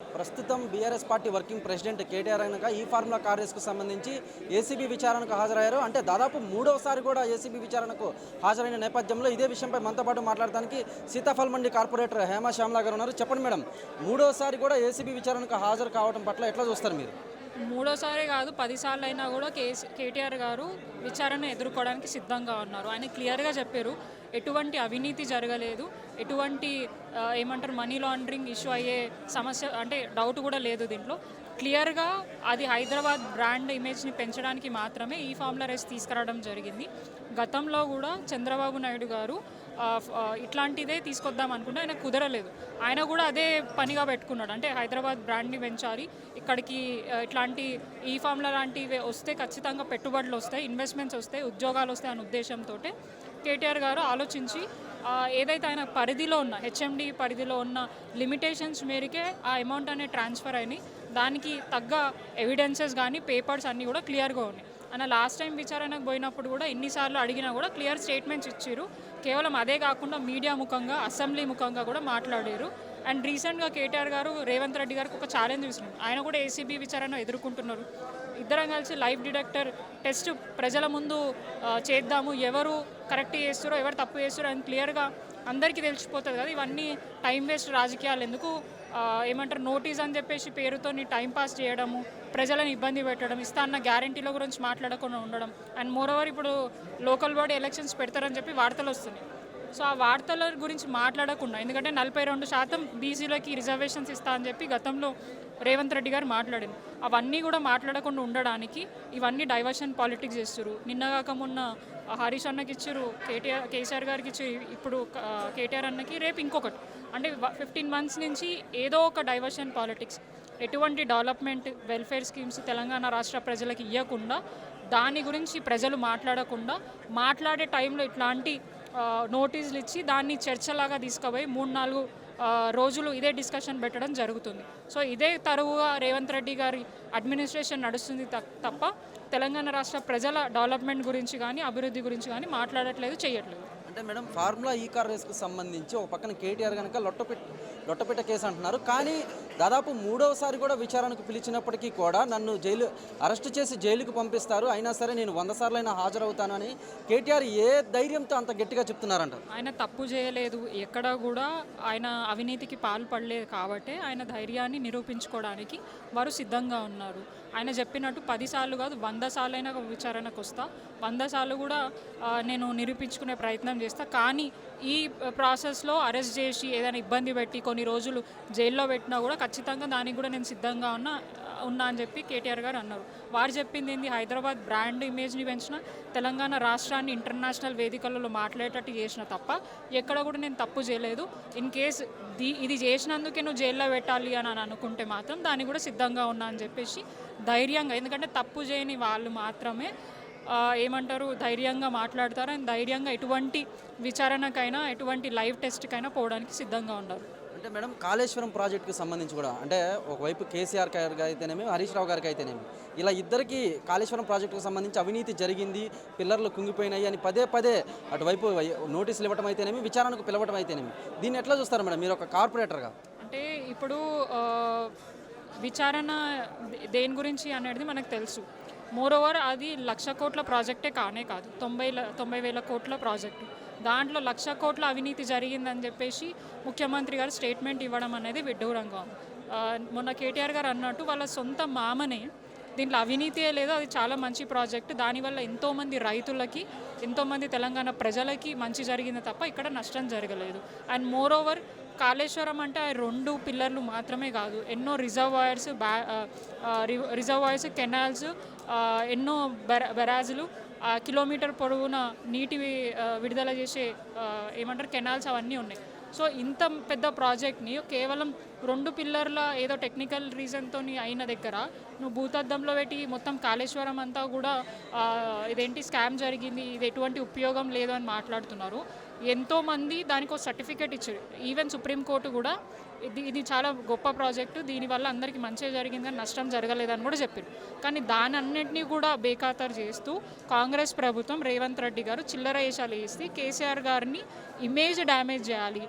ప్రస్తుతం BRS party working president KTR కనుక ఈ ఫార్ములా కాంగ్రెస్కు సంబంధించి ఏసీబీ విచారణకు హాజరయ్యారు. అంటే దాదాపు మూడవసారి కూడా ఏసీబీ విచారణకు హాజరైన నేపథ్యంలో ఇదే విషయంపై మనతో పాటు మాట్లాడడానికి సీతాఫల్ మండి కార్పొరేటర్ హేమ శ్యామ్లా గారు ఉన్నారు. చెప్పండి మేడం మూడోసారి కూడా ఏసీబీ విచారణకు హాజరు కావడం పట్ల ఎట్లా చూస్తారు మీరు? మూడోసారి కాదు పదిసార్లు అయినా కూడా కేసీ కేటీఆర్ గారు విచారణ ఎదుర్కోవడానికి సిద్ధంగా ఉన్నారు. ఆయన క్లియర్గా చెప్పారు. ఎటువంటి అవినీతి జరగలేదు. ఎటువంటి ఏమంటారు మనీ లాండరింగ్ ఇష్యూ అయ్యే సమస్య అంటే డౌట్ కూడా లేదు దీంట్లో. క్లియర్గా అది హైదరాబాద్ బ్రాండ్ ఇమేజ్ని పెంచడానికి మాత్రమే ఈ ఫార్ములా రైస్ తీసుకురావడం జరిగింది. గతంలో కూడా చంద్రబాబు నాయుడు గారు ఇట్లాంటిదే తీసుకొద్దాం అనుకుంటే ఆయన కుదరలేదు. ఆయన కూడా అదే పనిగా పెట్టుకున్నాడు. అంటే హైదరాబాద్ బ్రాండ్ని పెంచాలి. ఇక్కడికి ఇట్లాంటి ఈ ఫామ్ల లాంటివి వస్తే ఖచ్చితంగా పెట్టుబడులు వస్తాయి ఇన్వెస్ట్మెంట్స్ వస్తాయి ఉద్యోగాలు వస్తాయి అనే ఉద్దేశంతో కేటీఆర్ గారు ఆలోచించి ఏదైతే ఆయన పరిధిలో ఉన్న హెచ్ఎండి పరిధిలో ఉన్న లిమిటేషన్స్ మేరకే ఆ అమౌంట్ అనేది ట్రాన్స్ఫర్ అయినాయి. దానికి తగ్గ ఎవిడెన్సెస్ కానీ పేపర్స్ అన్నీ కూడా క్లియర్గా ఉన్నాయి. ఆయన లాస్ట్ టైం విచారణకు పోయినప్పుడు కూడా ఎన్నిసార్లు అడిగినా కూడా క్లియర్ స్టేట్మెంట్స్ ఇచ్చారు కేవలం అదే కాకుండా మీడియా ముఖంగా అసెంబ్లీ ముఖంగా కూడా మాట్లాడారు. అండ్ రీసెంట్గా కేటీఆర్ గారు రేవంత్ రెడ్డి గారికి ఒక ఛాలెంజ్ ఇస్తున్నారు ఆయన కూడా ఏసీబీ విచారణ ఎదుర్కొంటున్నారు. ఇద్దరం కలిసి లైఫ్ డిటెక్టర్ టెస్ట్ ప్రజల ముందు చేద్దాము. ఎవరు కరెక్ట్ చేస్తారో ఎవరు తప్పు చేస్తారో అని క్లియర్గా అందరికీ తెలిసిపోతుంది కదా. ఇవన్నీ టైం వేస్ట్ రాజకీయాలు. ఎందుకు? ఏమంటారు? నోటీస్ అని చెప్పేసి పేరుతో టైం పాస్ చేయడము ప్రజలను ఇబ్బంది పెట్టడం ఇస్తా అన్న గ్యారంటీల గురించి మాట్లాడకుండా ఉండడం. అండ్ మోరోవర్ ఇప్పుడు లోకల్ బాడీ ఎలక్షన్స్ పెడతారని చెప్పి వార్తలు వస్తున్నాయి. సో ఆ వార్తల గురించి మాట్లాడకుండా ఎందుకంటే నలభై రెండు శాతం బీసీలకి రిజర్వేషన్స్ ఇస్తా అని చెప్పి గతంలో రేవంత్ రెడ్డి గారు మాట్లాడింది అవన్నీ కూడా మాట్లాడకుండా ఉండడానికి ఇవన్నీ డైవర్షన్ పాలిటిక్స్ చేస్తారు నిన్నగాక మొన్న హరీష్ అన్నకి ఇచ్చారు కేటీఆర్ కేసీఆర్ గారికి ఇచ్చి ఇప్పుడు కేటీఆర్ అన్నకి రేపు ఇంకొకటి. అంటే ఫిఫ్టీన్ మంత్స్ నుంచి ఏదో ఒక డైవర్షన్ పాలిటిక్స్. ఎటువంటి డెవలప్మెంట్ వెల్ఫేర్ స్కీమ్స్ తెలంగాణ రాష్ట్ర ప్రజలకు ఇవ్వకుండా దాని గురించి ప్రజలు మాట్లాడకుండా మాట్లాడే టైంలో ఇట్లాంటి నోటీసులు ఇచ్చి దాన్ని చర్చలాగా తీసుకుపోయి మూడు నాలుగు రోజులు ఇదే డిస్కషన్ పెట్టడం జరుగుతుంది. సో ఇదే తరువుగా రేవంత్ రెడ్డి గారి అడ్మినిస్ట్రేషన్ నడుస్తుంది తప్ప తెలంగాణ రాష్ట్ర ప్రజల డెవలప్మెంట్ గురించి కానీ అభివృద్ధి గురించి కానీ మాట్లాడట్లేదు చేయట్లేదు. అంటే మేడం ఫార్ములా ఈ కార్ రేస్కు సంబంధించి ఒక పక్కన కేటీఆర్ కనుక లొట్టపెట్ లొట్టపెట్ట కేసు అంటున్నారు. కానీ దాదాపు మూడవసారి కూడా విచారణకు పిలిచినప్పటికీ కూడా నన్ను జైలు అరెస్ట్ చేసి జైలుకు పంపిస్తారు. అయినా సరే నేను వంద సార్లైనా హాజరవుతానని కేటీఆర్ ఏ ధైర్యంతో అంత గట్టిగా చెప్తున్నారంట ఆయన తప్పు చేయలేదు. ఎక్కడ కూడా ఆయన అవినీతికి పాల్పడలేదు కాబట్టి ఆయన ధైర్యాన్ని నిరూపించుకోవడానికి వారు సిద్ధంగా ఉన్నారు. ఆయన చెప్పినట్టు పదిసార్లు కాదు వంద సార్లైనా విచారణకు వస్తా. వంద సార్లు కూడా నేను నిరూపించుకునే ప్రయత్నం చేస్తా. కానీ ఈ ప్రాసెస్లో అరెస్ట్ చేసి ఏదైనా ఇబ్బంది పెట్టి కొన్ని రోజులు జైల్లో పెట్టినా కూడా ఖచ్చితంగా దానికి కూడా నేను సిద్ధంగా ఉన్నా ఉన్నా అని చెప్పి కేటీఆర్ గారు అన్నారు. వారు చెప్పింది ఏంది? హైదరాబాద్ బ్రాండ్ ఇమేజ్ని పెంచిన తెలంగాణ రాష్ట్రాన్ని ఇంటర్నేషనల్ వేదికలలో మాట్లాడేటట్టు చేసిన తప్ప ఎక్కడ కూడా నేను తప్పు చేయలేదు. ఇన్ కేస్ దీ ఇది చేసినందుకే నువ్వు జైల్లో పెట్టాలి అని అని అనుకుంటే మాత్రం దాన్ని కూడా సిద్ధంగా ఉన్నా అని చెప్పేసి ధైర్యంగా ఎందుకంటే తప్పు చేయని వాళ్ళు మాత్రమే ఏమంటారు ధైర్యంగా మాట్లాడతారు అండ్ ధైర్యంగా ఎటువంటి విచారణకైనా ఎటువంటి లైవ్ టెస్ట్కైనా పోవడానికి సిద్ధంగా ఉన్నారు. అంటే మేడం కాళేశ్వరం ప్రాజెక్టుకి సంబంధించి కూడా అంటే ఒకవైపు కేసీఆర్ గారికి అయితేనేమి హరీష్ రావు గారికి అయితేనేమి ఇలా ఇద్దరికి కాళేశ్వరం ప్రాజెక్టుకు సంబంధించి అవినీతి జరిగింది పిల్లర్లు కుంగిపోయినాయి అని పదే పదే అటువైపు నోటీసులు ఇవ్వడం అయితేనేమి విచారణకు పిలవడం అయితేనేమి దీన్ని ఎట్లా చూస్తారు మేడం మీరు ఒక కార్పొరేటర్గా? అంటే ఇప్పుడు విచారణ దేని గురించి అనేది మనకు తెలుసు. మోరోవర్ అది లక్ష కోట్ల ప్రాజెక్టే కానే కాదు. తొంభై తొంభై వేల కోట్ల ప్రాజెక్టు. దాంట్లో లక్ష కోట్ల అవినీతి జరిగిందని చెప్పేసి ముఖ్యమంత్రి గారు స్టేట్మెంట్ ఇవ్వడం అనేది విడ్డూరంగా ఉంది. మొన్న కేటీఆర్ గారు అన్నట్టు వాళ్ళ సొంత మామనే దీంట్లో అవినీతియే లేదు అది చాలా మంచి ప్రాజెక్ట్. దానివల్ల ఎంతోమంది రైతులకి ఎంతోమంది తెలంగాణ ప్రజలకి మంచి జరిగింది తప్ప ఇక్కడ నష్టం జరగలేదు. అండ్ మోర్ ఓవర్ కాళేశ్వరం అంటే ఆ రెండు పిల్లర్లు మాత్రమే కాదు ఎన్నో రిజర్వాయర్స్ బ్యా రిజర్వాయర్స్ కెనాల్స్ ఎన్నో బెర బెరాజులు ఆ కిలోమీటర్ పొడవున నీటి విడుదల చేసే ఏమంటారు కెనాల్స్ అవన్నీ ఉన్నాయి. సో ఇంత పెద్ద ప్రాజెక్ట్ని కేవలం రెండు పిల్లర్ల ఏదో టెక్నికల్ రీజన్తో అయిన దగ్గర నువ్వు భూతద్దంలో పెట్టి మొత్తం కాళేశ్వరం అంతా కూడా ఇదేంటి స్కామ్ జరిగింది ఇది ఎటువంటి ఉపయోగం లేదు అని మాట్లాడుతున్నారు. ఎంతోమంది దానికి ఒక సర్టిఫికేట్ ఇచ్చారు. ఈవెన్ సుప్రీంకోర్టు కూడా ఇది ఇది చాలా గొప్ప ప్రాజెక్టు దీనివల్ల అందరికీ మంచిగా జరిగిందని నష్టం జరగలేదని కూడా చెప్పారు. కానీ దాని అన్నింటినీ కూడా బేఖాతరు చేస్తూ కాంగ్రెస్ ప్రభుత్వం రేవంత్ రెడ్డి గారు చిల్లర వేషాలు వేసి కేసీఆర్ గారిని ఇమేజ్ డ్యామేజ్ చేయాలి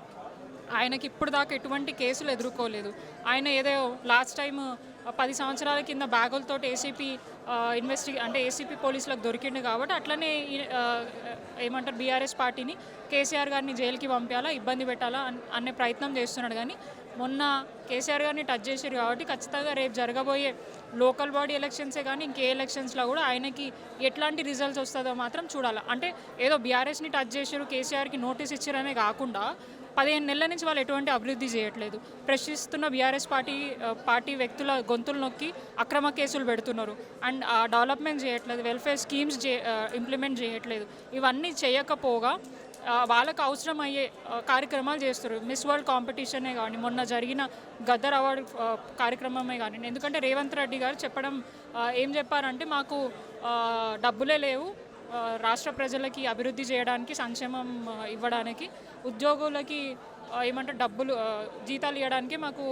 ఆయనకి ఇప్పుడు దాకా ఎటువంటి కేసులు ఎదుర్కోలేదు. ఆయన ఏదో లాస్ట్ టైం పది సంవత్సరాల కింద బ్యాగులతో ఏసీపీ ఇన్వెస్టి అంటే ఏసీపీ పోలీసులకు దొరికిండు కాబట్టి అట్లనే ఏమంటారు బీఆర్ఎస్ పార్టీని కేసీఆర్ గారిని జైలుకి పంపించాలా ఇబ్బంది పెట్టాలా అనే ప్రయత్నం చేస్తున్నాడు. కానీ మొన్న కేసీఆర్ గారిని టచ్ చేశారు కాబట్టి ఖచ్చితంగా రేపు జరగబోయే లోకల్ బాడీ ఎలక్షన్సే కానీ ఇంకే ఎలక్షన్స్లో కూడా ఆయనకి ఎట్లాంటి రిజల్ట్స్ వస్తుందో మాత్రం చూడాలి. అంటే ఏదో బీఆర్ఎస్ని టచ్ చేశారు కేసీఆర్కి నోటీస్ ఇచ్చారనే కాకుండా పదిహేను నెలల నుంచి వాళ్ళు ఎటువంటి అభివృద్ధి చేయట్లేదు. ప్రశ్నిస్తున్న బీఆర్ఎస్ పార్టీ పార్టీ వ్యక్తుల గొంతులు నొక్కి అక్రమ కేసులు పెడుతున్నారు. అండ్ ఆ డెవలప్మెంట్ చేయట్లేదు వెల్ఫేర్ స్కీమ్స్ ఇంప్లిమెంట్ చేయట్లేదు. ఇవన్నీ చేయకపోగా వాళ్ళకు అవసరం అయ్యే కార్యక్రమాలు చేస్తారు మిస్ వరల్డ్ కాంపిటీషనే కానీ మొన్న జరిగిన గద్దర్ అవార్డు కార్యక్రమమే కానీ ఎందుకంటే రేవంత్ రెడ్డి గారు చెప్పడం ఏం చెప్పారంటే మాకు డబ్బులే లేవు రాష్ట్ర ప్రజలకి అభివృద్ధి చేయడానికి సంక్షేమం ఇవ్వడానికి ఉద్యోగులకి ఏమంటే డబ్బులు జీతాలు ఇవ్వడానికి మాకు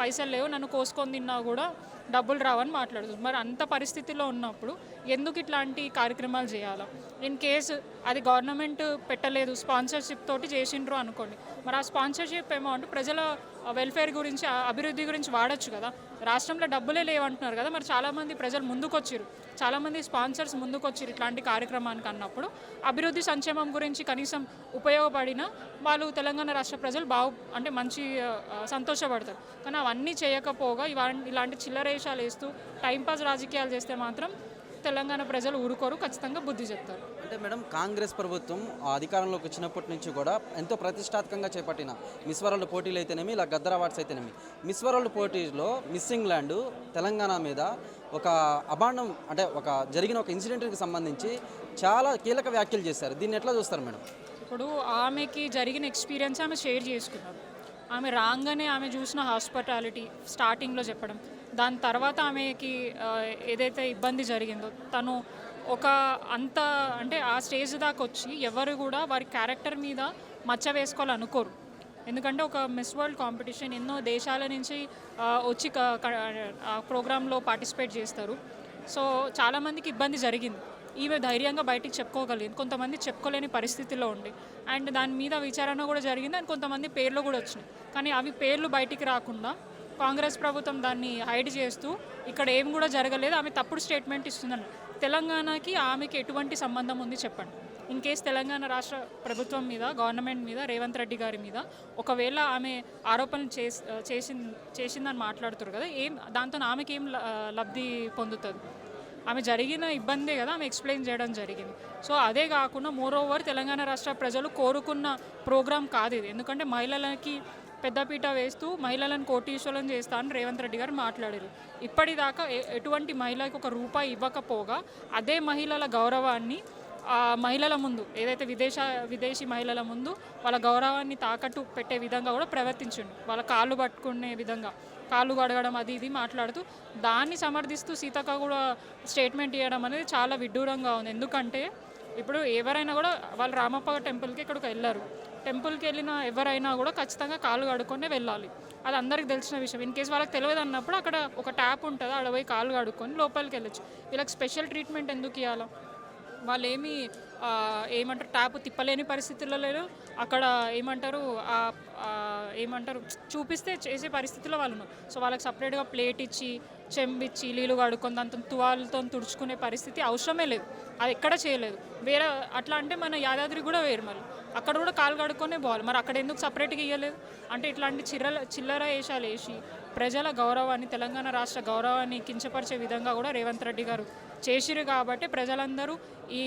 పైసలు లేవు. నన్ను కోసుకొని తిన్నా కూడా డబ్బులు రావని మాట్లాడుతుంది. మరి అంత పరిస్థితిలో ఉన్నప్పుడు ఎందుకు ఇట్లాంటి కార్యక్రమాలు చేయాలా? ఇన్ కేసు అది గవర్నమెంట్ పెట్టలేదు స్పాన్సర్షిప్ తోటి చేసిండ్రు అనుకోండి. మరి ఆ స్పాన్సర్షిప్ అమౌంట్ ప్రజల వెల్ఫేర్ గురించి ఆ అభివృద్ధి గురించి వాడచ్చు కదా. రాష్ట్రంలో డబ్బులే లేవంటున్నారు కదా. మరి చాలామంది ప్రజలు ముందుకొచ్చారు చాలామంది స్పాన్సర్స్ ముందుకొచ్చారు ఇట్లాంటి కార్యక్రమానికి అన్నప్పుడు. అభివృద్ధి సంక్షేమం గురించి కనీసం ఉపయోగపడిన వాళ్ళు తెలంగాణ రాష్ట్ర ప్రజలు బాగు అంటే మంచి సంతోషపడతారు. కానీ అవన్నీ చేయకపోగా ఇవా ఇలాంటి చిల్లరేషాలు వేస్తూ టైంపాస్ రాజకీయాలు చేస్తే మాత్రం తెలంగాణ ప్రజలు ఊరుకోరు ఖచ్చితంగా బుద్ధి చెప్తారు. అంటే మేడం కాంగ్రెస్ ప్రభుత్వం అధికారంలోకి వచ్చినప్పటి నుంచి కూడా ఎంతో ప్రతిష్టాత్మకంగా చేపట్టిన మిస్ వరల్డ్ పోటీలు అయితేనేమి ఇలా గద్దర్ అవార్డ్స్ అయితేనేమి. మిస్ వరల్డ్ పోటీలో మిస్సింగ్ ల్యాండ్ తెలంగాణ మీద ఒక అభాండం అంటే ఒక జరిగిన ఒక ఇన్సిడెంట్కి సంబంధించి చాలా కీలక వ్యాఖ్యలు చేశారు. దీన్ని ఎట్లా చూస్తారు మేడం? ఇప్పుడు ఆమెకి జరిగిన ఎక్స్పీరియన్స్ ఆమె షేర్ చేసుకున్నారు. ఆమె రాగానే ఆమె చూసిన హాస్పిటాలిటీ స్టార్టింగ్లో చెప్పడం దాని తర్వాత ఆమెకి ఏదైతే ఇబ్బంది జరిగిందో తను ఒక అంత అంటే ఆ స్టేజ్ దాకా వచ్చి ఎవరు కూడా వారి క్యారెక్టర్ మీద మచ్చ వేసుకోవాలనుకోరు. ఎందుకంటే ఒక మిస్ వరల్డ్ కాంపిటీషన్ ఎన్నో దేశాల నుంచి వచ్చి ప్రోగ్రాంలో పార్టిసిపేట్ చేస్తారు. సో చాలామందికి ఇబ్బంది జరిగింది. ఈమె ధైర్యంగా బయటికి చెప్పుకోగలిగింది. కొంతమంది చెప్పుకోలేని పరిస్థితిలో ఉండి. అండ్ దాని మీద విచారణ కూడా జరిగింది. అండ్ కొంతమంది పేర్లు కూడా వచ్చినాయి. కానీ అవి పేర్లు బయటికి రాకుండా కాంగ్రెస్ ప్రభుత్వం దాన్ని హైడ్ చేస్తూ ఇక్కడ ఏం కూడా జరగలేదు. ఆమె తప్పుడు స్టేట్మెంట్ ఇస్తుందని తెలంగాణకి ఆమెకి ఎటువంటి సంబంధం ఉంది చెప్పండి. ఇన్ కేస్ తెలంగాణ రాష్ట్ర ప్రభుత్వం మీద గవర్నమెంట్ మీద రేవంత్ రెడ్డి గారి మీద ఒకవేళ ఆమె ఆరోపణలు చేసి చేసి చేసిందని మాట్లాడుతారు కదా ఏం దాంతో ఆమెకి ఏం ల- లబ్ధి పొందుతుంది? ఆమె జరిగిన ఇబ్బందే కదా ఆమె ఎక్స్ప్లెయిన్ చేయడం జరిగింది. సో అదే కాకుండా మోర్ ఓవర్ తెలంగాణ రాష్ట్ర ప్రజలు కోరుకున్న ప్రోగ్రాం కాదు ఇది. ఎందుకంటే మహిళలకి పెద్దపీట వేస్తూ మహిళలను కోటీశ్వరం చేస్తా అని రేవంత్ రెడ్డి గారు మాట్లాడారు. ఇప్పటిదాకా ఎటువంటి మహిళకి ఒక రూపాయి ఇవ్వకపోగా అదే మహిళల గౌరవాన్ని మహిళల ముందు ఏదైతే విదేశ విదేశీ మహిళల ముందు వాళ్ళ గౌరవాన్ని తాకట్టు పెట్టే విధంగా కూడా ప్రవర్తించిండు. వాళ్ళ కాళ్ళు పట్టుకునే విధంగా కాళ్ళు కడగడం అది ఇది మాట్లాడుతూ దాన్ని సమర్థిస్తూ సీతక్క కూడా స్టేట్మెంట్ ఇవ్వడం అనేది చాలా విడ్డూరంగా ఉంది. ఎందుకంటే ఇప్పుడు ఎవరైనా కూడా వాళ్ళు రామప్ప టెంపుల్కి ఇక్కడికి వెళ్ళారు. టెంపుల్కి వెళ్ళిన ఎవరైనా కూడా ఖచ్చితంగా కాళ్ళు కడుక్కొని వెళ్ళాలి. అది అందరికి తెలిసిన విషయం. ఇన్ కేస్ వాళ్ళకి తెలియదు అన్నప్పుడు అక్కడ ఒక ట్యాప్ ఉంటుంది ఆడ పోయి కాళ్ళు కడుక్కొని లోపలికి వెళ్ళొచ్చు. వీళ్ళకి స్పెషల్ ట్రీట్మెంట్ ఎందుకు ఇవ్వాలా వాళ్ళు ఏమి ఏమంటారు ట్యాప్ తిప్పలేని పరిస్థితుల్లో లేరు. అక్కడ ఏమంటారు ఏమంటారు చూపిస్తే చేసే పరిస్థితిలో వాళ్ళు ఉన్నారు. సో వాళ్ళకి సపరేట్గా ప్లేట్ ఇచ్చి చెంబిచ్చి నీళ్ళు కడుక్కొని దాంతో తువాలతో తుడుచుకునే పరిస్థితి అవసరమే లేదు. అది ఎక్కడ చేయలేదు. వేరే అట్లా అంటే మన యాదాద్రి కూడా వేరు మరి. అక్కడ కూడా కాలు కడుక్కొనే పోవాలి మరి అక్కడ ఎందుకు సపరేట్గా ఇవ్వలేదు అంటే ఇట్లాంటి చిర్రల చిల్లర వేషాలు వేసి ప్రజల గౌరవాన్ని తెలంగాణ రాష్ట్ర గౌరవాన్ని కించపరిచే విధంగా కూడా రేవంత్ రెడ్డి గారు చేసిరు కాబట్టి ప్రజలందరూ ఈ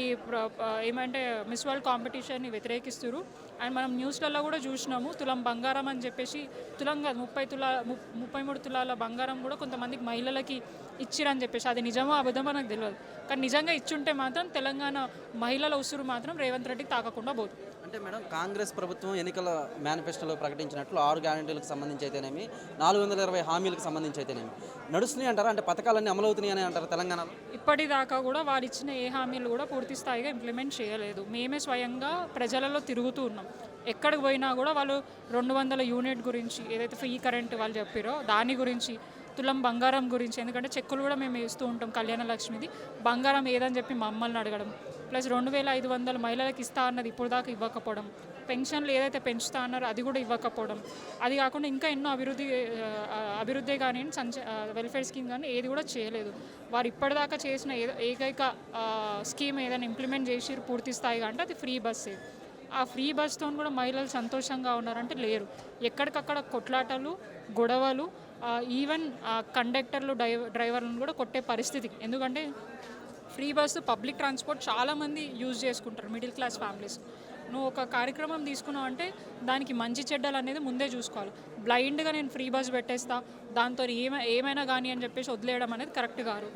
ఏమంటే మిస్ వరల్డ్ కాంపిటీషన్ని వ్యతిరేకిస్తున్నారు అండ్ మనం న్యూస్లలో కూడా చూసినాము తులం బంగారం అని చెప్పేసి తులం కాదు ముప్పై తులా ముప్పై మూడు తులాల బంగారం కూడా కొంతమందికి మహిళలకి ఇచ్చిరని చెప్పేసి. అది నిజమో అబద్ధమో నాకు తెలియదు కానీ నిజంగా ఇచ్చుంటే మాత్రం తెలంగాణ మహిళల ఉసురు మాత్రం రేవంత్ రెడ్డికి తాకకుండా పోతుంది అంటే మేడం కాంగ్రెస్ ప్రభుత్వం ఎన్నికల మేనిఫెస్టోలో ప్రకటించినట్లు ఆరు గ్యారంటీలకు సంబంధించి అయితేనేమి నాలుగు వందల ఇరవై హామీలకు సంబంధించి అయితేనేమి. నడుస్తున్నాయి అంటారా? అంటే పథకాలన్నీ అమలవుతున్నాయి అని అంటారు తెలంగాణలో? ఇప్పటిదాకా కూడా వారు ఇచ్చిన ఏ హామీలు కూడా పూర్తి స్థాయిగా ఇంప్లిమెంట్ చేయలేదు. మేమే స్వయంగా ప్రజలలో తిరుగుతూ ఉన్నాం. ఎక్కడికి పోయినా కూడా వాళ్ళు రెండు వందల యూనిట్ గురించి ఏదైతే ఫ్రీ కరెంట్ వాళ్ళు చెప్పారో దాని గురించి తులం బంగారం గురించి ఎందుకంటే చెక్కులు కూడా మేము ఇస్తూ ఉంటాం కళ్యాణ లక్ష్మిది. బంగారం ఏదని చెప్పి మమ్మల్ని అడగడం. ప్లస్ రెండు వేల ఐదు వందల మహిళలకు ఇస్తా అన్నది ఇప్పుడు దాకా ఇవ్వకపోవడం. పెన్షన్లు ఏదైతే పెంచుతా అన్నారో అది కూడా ఇవ్వకపోవడం. అది కాకుండా ఇంకా ఎన్నో అభివృద్ధి అభివృద్ధి కానీ సంచ వెల్ఫేర్ స్కీమ్ కానీ ఏది కూడా చేయలేదు. వారు ఇప్పటిదాకా చేసిన ఏ ఏకైక స్కీమ్ ఏదైనా ఇంప్లిమెంట్ చేసి పూర్తి స్థాయిగా అంటే అది ఫ్రీ బస్సే ఆ ఫ్రీ బస్తో కూడా మహిళలు సంతోషంగా ఉన్నారంటే లేరు. ఎక్కడికక్కడ కొట్లాటలు గొడవలు ఈవెన్ కండక్టర్లు డ్రైవర్ డ్రైవర్లను కూడా కొట్టే పరిస్థితి. ఎందుకంటే ఫ్రీ బస్సు పబ్లిక్ ట్రాన్స్పోర్ట్ చాలామంది యూజ్ చేసుకుంటారు మిడిల్ క్లాస్ ఫ్యామిలీస్ నువ్వు ఒక కార్యక్రమం తీసుకున్నావు అంటే దానికి మంచి చెడ్డలు అనేది ముందే చూసుకోవాలి. బ్లైండ్గా నేను ఫ్రీ బస్ పెట్టేస్తా దాంతో ఏమై ఏమైనా కానీ అని చెప్పేసి వదిలేయడం అనేది కరెక్ట్ కాదు.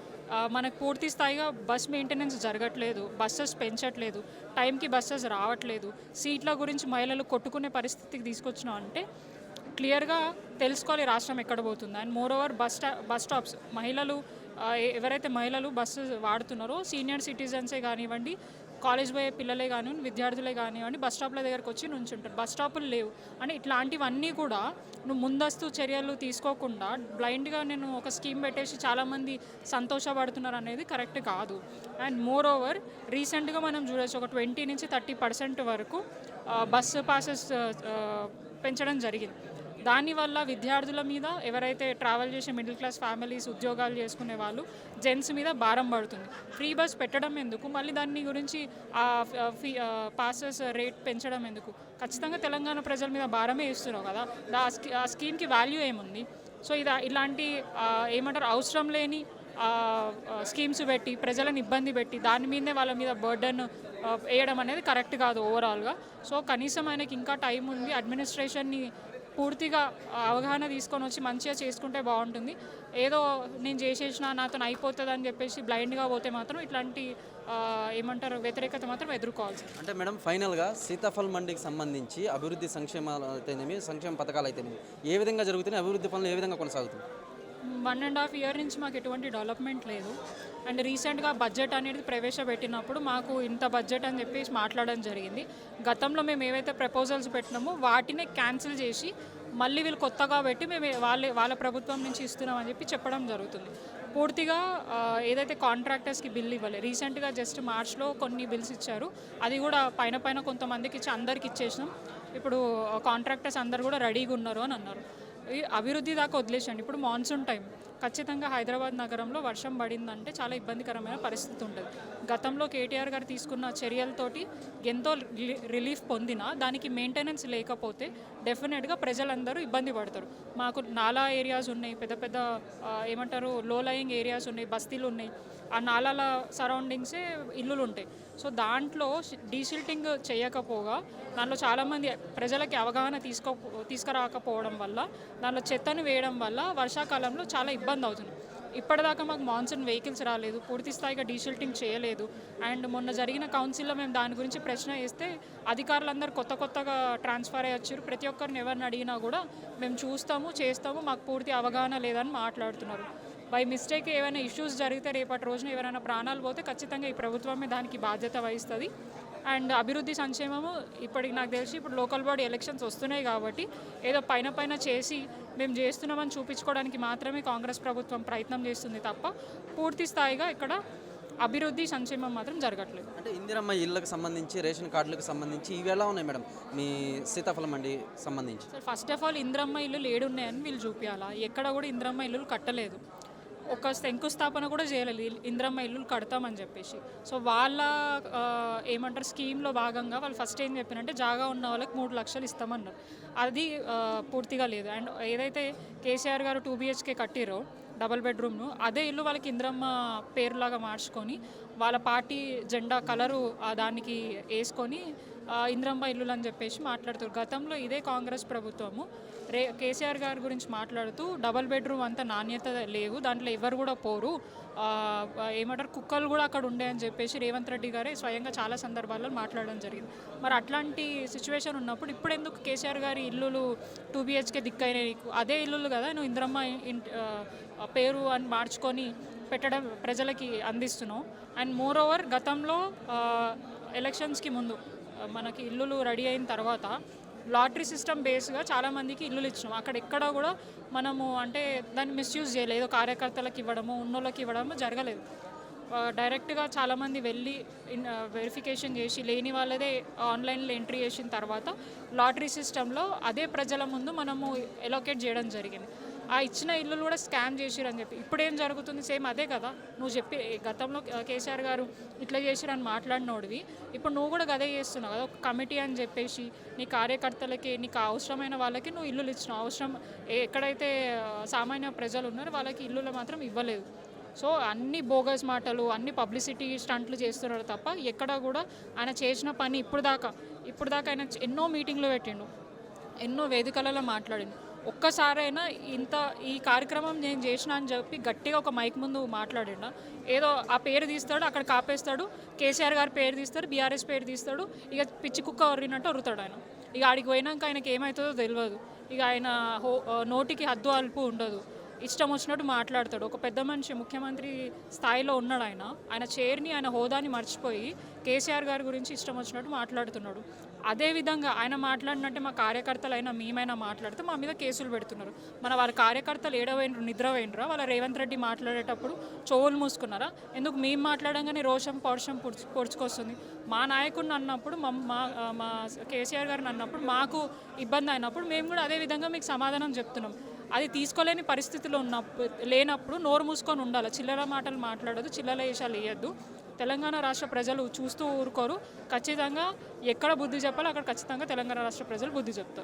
మనకు పూర్తి స్థాయిగా బస్ మెయింటెనెన్స్ జరగట్లేదు బస్సెస్ పెంచట్లేదు టైంకి బస్సెస్ రావట్లేదు. సీట్ల గురించి మహిళలు కొట్టుకునే పరిస్థితికి తీసుకొచ్చినాం అంటే క్లియర్గా తెలుసుకోవాలి రాష్ట్రం ఎక్కడ పోతుంది. అండ్ మోర్ ఓవర్ బస్ స్టా బస్ స్టాప్స్ మహిళలు ఎవరైతే మహిళలు బస్సు వాడుతున్నారో సీనియర్ సిటిజన్సే కానివ్వండి కాలేజ్ పోయే పిల్లలే కానివ్వండి విద్యార్థులే కానివ్వండి బస్ స్టాప్ల దగ్గరకు వచ్చి నుంచుంటారు. బస్ స్టాపులు లేవు. అని ఇట్లాంటివన్నీ కూడా నువ్వు ముందస్తు చర్యలు తీసుకోకుండా బ్లైండ్గా నేను ఒక స్కీమ్ పెట్టేసి చాలామంది సంతోషపడుతున్నారు అనేది కరెక్ట్ కాదు. అండ్ మోర్ ఓవర్ రీసెంట్గా మనం చూడవచ్చు ఒక ట్వంటీ నుంచి థర్టీ పర్సెంట్ వరకు బస్సు పాసెస్ పెంచడం జరిగింది. దానివల్ల విద్యార్థుల మీద ఎవరైతే ట్రావెల్ చేసే మిడిల్ క్లాస్ ఫ్యామిలీస్ ఉద్యోగాలు చేసుకునే వాళ్ళు జెంట్స్ మీద భారం పడుతుంది. ఫ్రీ బస్ పెట్టడం ఎందుకు? మళ్ళీ దాని గురించి ఆ ఫీ పాసెస్ రేట్ పెంచడం ఎందుకు? ఖచ్చితంగా తెలంగాణ ప్రజల మీద భారమే ఇస్తున్నావు కదా? దా- ఆ స్కీ- ఆ స్కీమ్కి వాల్యూ ఏముంది? సో ఇది ఇలాంటి ఏమంటారు అవసరం లేని స్కీమ్స్ పెట్టి ప్రజలను ఇబ్బంది పెట్టి దాని మీదనే వాళ్ళ మీద బర్డన్ వేయడం అనేది కరెక్ట్ కాదు ఓవరాల్గా సో కనీసం ఆయనకి ఇంకా టైం ఉంది అడ్మినిస్ట్రేషన్ని పూర్తిగా అవగాహన తీసుకొని వచ్చి మంచిగా చేసుకుంటే బాగుంటుంది. ఏదో నేను చేసేసిన నాతో అయిపోతుంది అని చెప్పేసి బ్లైండ్గా పోతే మాత్రం ఇట్లాంటి ఏమంటారు వ్యతిరేకత మాత్రం ఎదుర్కోవాల్సి అంటే మేడం ఫైనల్గా సీతాఫల్ మండికి సంబంధించి అభివృద్ధి సంక్షేమాలు అయితేనేమి సంక్షేమ పథకాలు అయితేనేమి ఏ విధంగా జరుగుతున్నాయి అభివృద్ధి పనులు ఏ విధంగా కొనసాగుతుంది వన్ అండ్ హాఫ్ ఇయర్ నుంచి మాకు ఎటువంటి డెవలప్మెంట్ లేదు. అండ్ రీసెంట్గా బడ్జెట్ అనేది ప్రవేశపెట్టినప్పుడు మాకు ఇంత బడ్జెట్ అని చెప్పేసి మాట్లాడడం జరిగింది. గతంలో మేము ఏవైతే ప్రపోజల్స్ పెట్టినామో వాటినే క్యాన్సిల్ చేసి మళ్ళీ వీళ్ళు కొత్తగా పెట్టి మేము వాళ్ళ వాళ్ళ ప్రభుత్వం నుంచి ఇస్తున్నామని చెప్పి చెప్పడం జరుగుతుంది. పూర్తిగా ఏదైతే కాంట్రాక్టర్స్కి బిల్ ఇవ్వాలి రీసెంట్గా జస్ట్ మార్చ్లో కొన్ని బిల్స్ ఇచ్చారు. అది కూడా పైన పైన కొంతమందికి ఇచ్చి అందరికి ఇచ్చేసినాం. ఇప్పుడు కాంట్రాక్టర్స్ అందరు కూడా రెడీగా ఉన్నారు అని అన్నారు. అభివృద్ధి దాకా వదిలేసండి. ఇప్పుడు మాన్సూన్ టైం. ఖచ్చితంగా హైదరాబాద్ నగరంలో వర్షం పడిందంటే చాలా ఇబ్బందికరమైన పరిస్థితి ఉంటుంది. గతంలో కేటీఆర్ గారు తీసుకున్న చర్యలతోటి ఎంతో రిలీ- రిలీఫ్ పొందినా దానికి మెయింటెనెన్స్ లేకపోతే డెఫినెట్గా ప్రజలందరూ ఇబ్బంది పడతారు. మాకు నాలా ఏరియాస్ ఉన్నాయి పెద్ద పెద్ద ఏమంటారు లో లయింగ్ ఏరియాస్ ఉన్నాయి బస్తీలు ఉన్నాయి ఆ నాలాల సరౌండింగ్సే ఇల్లులు ఉంటాయి సో దాంట్లో డీసిల్టింగ్ చేయకపోగా దాంట్లో చాలామంది ప్రజలకి అవగాహన తీసుకో తీసుకురాకపోవడం వల్ల దాంట్లో చెత్తను వేయడం వల్ల వర్షాకాలంలో చాలా ఇబ్బంది అవుతుంది ఇప్పటిదాకా మాకు మాన్సూన్ వెహికల్స్ రాలేదు పూర్తి స్థాయిగా డీషిల్టింగ్ చేయలేదు. అండ్ మొన్న జరిగిన కౌన్సిల్లో మేము దాని గురించి ప్రశ్న వేస్తే అధికారులందరూ కొత్త కొత్తగా ట్రాన్స్ఫర్ అయ్యి వచ్చారు. ప్రతి ఒక్కరిని ఎవరిని అడిగినా కూడా మేము చూస్తాము చేస్తాము మాకు పూర్తి అవగాహన లేదని మాట్లాడుతున్నారు. బై మిస్టేక్ ఏమైనా ఇష్యూస్ జరిగితే రేపటి రోజున ఎవరైనా ప్రాణాలు పోతే ఖచ్చితంగా ఈ ప్రభుత్వమే దానికి బాధ్యత వహిస్తుంది. అండ్ అభివృద్ధి సంక్షేమము ఇప్పటికి నాకు తెలిసి ఇప్పుడు లోకల్ బాడీ ఎలక్షన్స్ వస్తున్నాయి కాబట్టి ఏదో పైన పైన చేసి మేము చేస్తున్నామని చూపించుకోవడానికి మాత్రమే కాంగ్రెస్ ప్రభుత్వం ప్రయత్నం చేస్తుంది తప్ప పూర్తి స్థాయిగా ఇక్కడ అభివృద్ధి సంక్షేమం మాత్రం జరగట్లేదు. అంటే ఇందిరమ్మ ఇళ్ళకి సంబంధించి రేషన్ కార్డులకు సంబంధించి ఇవి ఎలా ఉన్నాయి మేడం? మీ సీతాఫలం మండి సంబంధించి. ఫస్ట్ ఆఫ్ ఆల్ ఇంద్రమ్మ ఇల్లులు ఏడున్నాయని వీళ్ళు చూపించాలా ఎక్కడ కూడా ఇంద్రమ్మ ఇల్లులు కట్టలేదు. ఒక శంకుస్థాపన కూడా చేయలేదు ఇంద్రమ్మ ఇల్లులు కడతామని చెప్పేసి. సో వాళ్ళ ఏమంటారు స్కీమ్లో భాగంగా వాళ్ళు ఫస్ట్ ఏం చెప్పినంటే జాగా ఉన్న వాళ్ళకి మూడు లక్షలు ఇస్తామన్నారు. అది పూర్తిగా లేదు. అండ్ ఏదైతే కేసీఆర్ గారు టూ బిహెచ్కే కట్టిరో డబల్ బెడ్రూమ్ను అదే ఇల్లు వాళ్ళకి ఇంద్రమ్మ పేరులాగా మార్చుకొని వాళ్ళ పార్టీ జెండా కలరు దానికి వేసుకొని ఇంద్రమ్మ ఇల్లులు అని చెప్పేసి మాట్లాడుతారు గతంలో ఇదే కాంగ్రెస్ ప్రభుత్వము. రే కేసీఆర్ గారి గురించి మాట్లాడుతూ డబల్ బెడ్రూమ్ అంత నాణ్యత లేవు దాంట్లో ఎవరు కూడా పోరు. ఏమంటారు? కుక్కలు కూడా అక్కడ ఉండే అని చెప్పేసి రేవంత్ రెడ్డి గారే స్వయంగా చాలా సందర్భాల్లో మాట్లాడడం జరిగింది. మరి అట్లాంటి సిచ్యువేషన్ ఉన్నప్పుడు ఇప్పుడు ఎందుకు కేసీఆర్ గారి ఇల్లులు టూ బిహెచ్కే దిక్కైనాయి? అదే ఇల్లులు కదా నువ్వు ఇంద్రమ్మ పేరు అని మార్చుకొని పెట్టడం ప్రజలకి అందిస్తున్నావు. అండ్ మోర్ ఓవర్ గతంలో ఎలక్షన్స్కి ముందు మనకి ఇల్లులు రెడీ అయిన తర్వాత లాటరీ సిస్టమ్ బేస్గా చాలామందికి ఇల్లులు ఇచ్చినాం. అక్కడ ఎక్కడ కూడా మనము అంటే దాన్ని మిస్యూజ్ చేయలేదు. కార్యకర్తలకు ఇవ్వడము ఉన్నోళ్ళకి ఇవ్వడము జరగలేదు. డైరెక్ట్గా చాలామంది వెళ్ళి ఇన్- వెరిఫికేషన్ చేసి లేని వాళ్ళదే ఆన్లైన్లో ఎంట్రీ చేసిన తర్వాత లాటరీ సిస్టంలో అదే ప్రజల ముందు మనము ఎలోకేట్ చేయడం జరిగింది. ఆ ఇచ్చిన ఇల్లులు కూడా స్కామ్ చేసిరని చెప్పి. ఇప్పుడు ఏం జరుగుతుంది? సేమ్ అదే కదా. నువ్వు చెప్పి గతంలో కేసీఆర్ గారు ఇట్లా చేసిరని మాట్లాడినోడివి. ఇప్పుడు నువ్వు కూడా అదే చేస్తున్నావు కదా. ఒక కమిటీ అని చెప్పేసి నీ కార్యకర్తలకి నీకు అవసరమైన వాళ్ళకి నువ్వు ఇల్లులు ఇచ్చినావు. అవసరం ఏ- ఎక్కడైతే సామాన్య ప్రజలు ఉన్నారో వాళ్ళకి ఇల్లులు మాత్రం ఇవ్వలేదు. సో అన్ని బోగస్ మాటలు అన్ని పబ్లిసిటీ స్టంట్లు చేస్తున్నారు తప్ప ఎక్కడ కూడా ఆయన చేసిన పని ఇప్పుడు దాకా ఇప్పుడు దాకా ఆయన ఎన్నో మీటింగ్లు పెట్టిండు. ఎన్నో వేదికలలో మాట్లాడిండు. ఒక్కసారైనా ఇంత ఈ కార్యక్రమం నేను చేసిన అని చెప్పి గట్టిగా ఒక మైక్ ముందు మాట్లాడిన ఏదో ఆ పేరు తీస్తాడు అక్కడ కాపేస్తాడు కేసీఆర్ గారి పేరు తీస్తాడు బీఆర్ఎస్ పేరు తీస్తాడు ఇక పిచ్చి కుక్క వరినట్టు ఒరుతాడు ఆయన. ఇక ఆడికి పోయినాక ఆయనకి ఏమవుతుందో తెలియదు. ఇక ఆయన హో నోటికి హద్దు అల్పు ఉండదు. ఇష్టం వచ్చినట్టు మాట్లాడతాడు. ఒక పెద్ద మనిషి ముఖ్యమంత్రి స్థాయిలో ఉన్నాడు ఆయన. ఆయన చైర్ని ఆయన హోదాని మర్చిపోయి కేసీఆర్ గారి గురించి ఇష్టం వచ్చినట్టు మాట్లాడుతున్నాడు. అదేవిధంగా ఆయన మాట్లాడినట్టే మా కార్యకర్తలు అయినా మేమైనా మాట్లాడితే మా మీద కేసులు పెడుతున్నారు. మన వాళ్ళ కార్యకర్తలు ఏడవైనరు నిద్రపోయినరా వాళ్ళ రేవంత్ రెడ్డి మాట్లాడేటప్పుడు చెవులు మూసుకున్నారా? ఎందుకు మేము మాట్లాడంగానే రోషం పౌరుషం పొడుచు పొడుచుకొస్తుంది. మా నాయకుడిని అన్నప్పుడు మా మా మా కేసీఆర్ గారిని అన్నప్పుడు మాకు ఇబ్బంది అయినప్పుడు మేము కూడా అదే విధంగా మీకు సమాధానం చెప్తున్నాం. అది తీసుకోలేని పరిస్థితిలో ఉన్నప్పుడు లేనప్పుడు నోరు మూసుకొని ఉండాలి. చిల్లర మాటలు మాట్లాడదు చిల్లర వేషాలు వేయద్దు. తెలంగాణ రాష్ట్ర ప్రజలు చూస్తూ ఊరుకోరు. ఖచ్చితంగా ఎక్కడ బుద్ధి చెప్పాలో అక్కడ ఖచ్చితంగా తెలంగాణ రాష్ట్ర ప్రజలు బుద్ధి చెప్తారు.